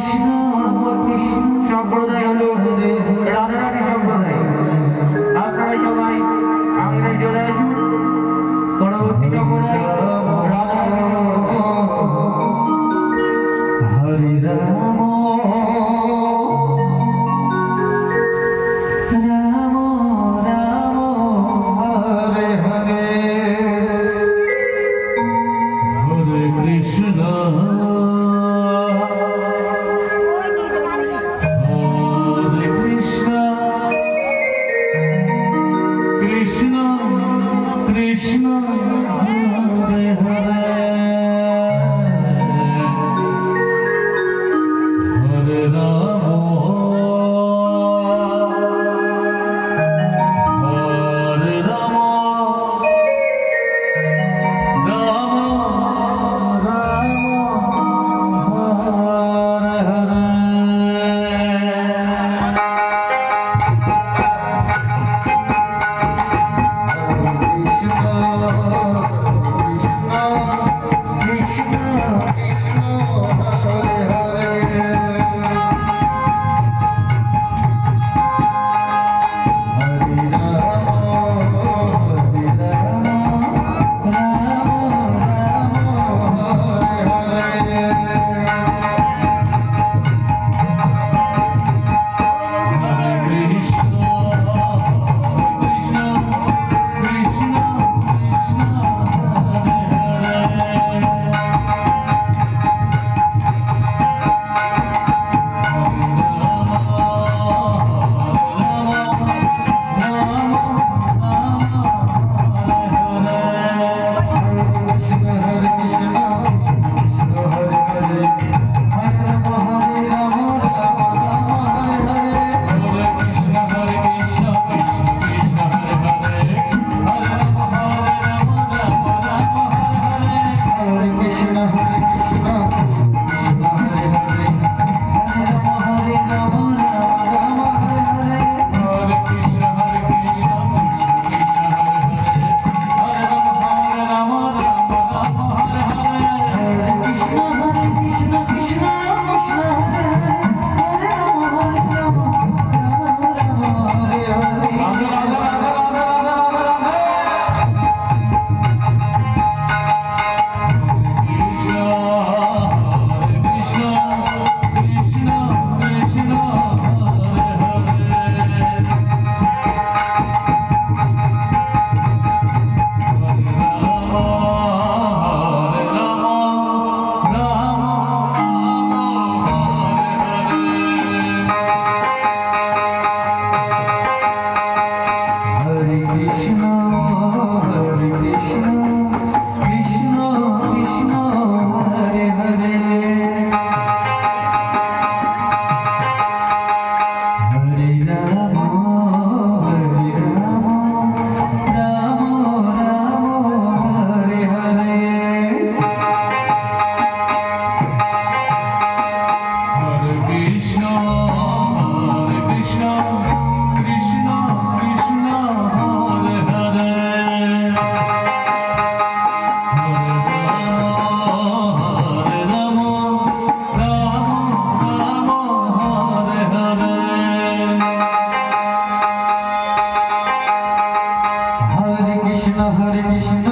কৃষ্ণ সম্প্রদায় হলো রাধারানী সম্প্রদায় আপনারা সবাই আমাদের চলে আসুন পরবর্তী সম্প্রদায় রাধা হরে রাম কৃষ্ণ কৃষ্ণ। Krishna.